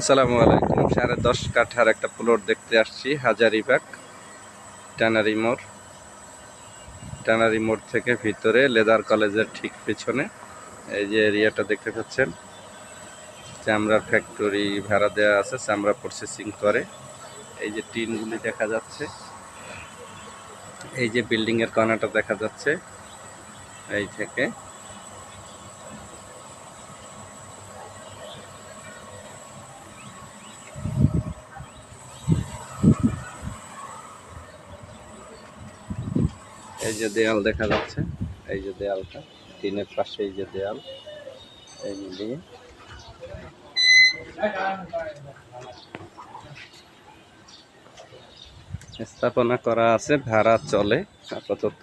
আসসালামু আলাইকুম। সাড়ে দশ কাঠার একটা প্লট দেখতে আসছি হাজারিবাগ ট্যানারি মোড়। ট্যানারি মোড় থেকে ভিতরে লেদার কলেজের ঠিক পেছনে। এই যে এরিয়াটা দেখতে পাচ্ছেন চামড়ার ফ্যাক্টরি ভাড়া দেওয়া আছে, চামড়া প্রসেসিং করে। এই যে টিনগুলি দেখা যাচ্ছে, এই যে বিল্ডিংয়ের কর্নারটা দেখা যাচ্ছে, এই থেকে। এই যে দেয়াল দেখা যাচ্ছে, এই যে দেয়ালটা, টিনের পাশে এই যে দেয়াল, এই মিলিয়ে স্থাপনা করা আছে, ভাড়া চলে আপাতত।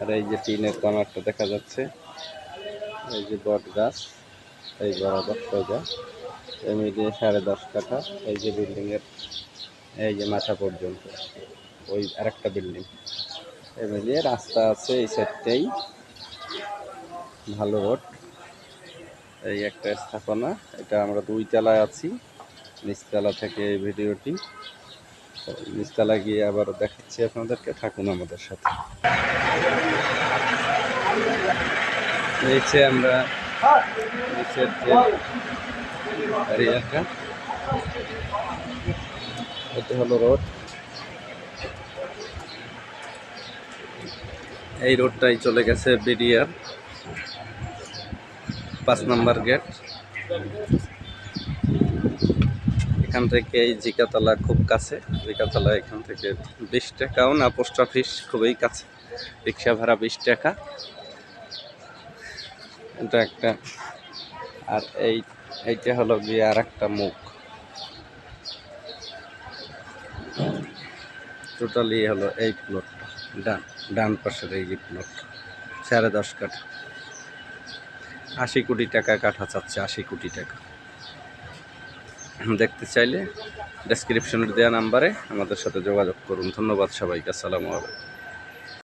আর এই যে টিনের কর্নারটা দেখা যাচ্ছে, এই যে বট গাছ এই বরাবর সোজা। এই মিলিয়ে সাড়ে দশ কাঠা, এই যে বিল্ডিং এর এই যে মাথা পর্যন্ত, ওই আরেকটা বিল্ডিং। এই মিলিয়ে রাস্তা আছে এই সাইডটাই, ভালো রোড। এই একটা স্থাপনা, এটা আমরা দুই তলায় আছি, নিচতলা থেকে এই ভিডিওটি। নিচতলা গিয়ে আবার দেখাচ্ছি আপনাদেরকে, থাকুন আমাদের সাথে। নিচে আমরা নিচের যে এরিয়াটা এটা রোড এই রোডটাই চলে গেছে বিডিআর, পাঁচ নম্বর গেট। এখান থেকে এই জিকাতলা খুব কাছে, জিকাতলা এখান থেকে বিশ টাকাও না, পোস্ট অফিস খুবই কাছে। রিক্সা ভাড়া বিশ টাকা। এটা একটা। আর এই, এইটা হলো গিয়ে আর একটা মুখ টোটালি হলো এই প্লটটা ডান ডান পাশের এই যে প্লট সাড়ে দশ কাঠা। আশি কোটি টাকা কাঠা চাচ্ছে, আশি কোটি টাকা। দেখতে চাইলে ডেসক্রিপশনের দেওয়া নাম্বারে আমাদের সাথে যোগাযোগ করুন। ধন্যবাদ সবাইকে। আসসালামু আলাইকুম।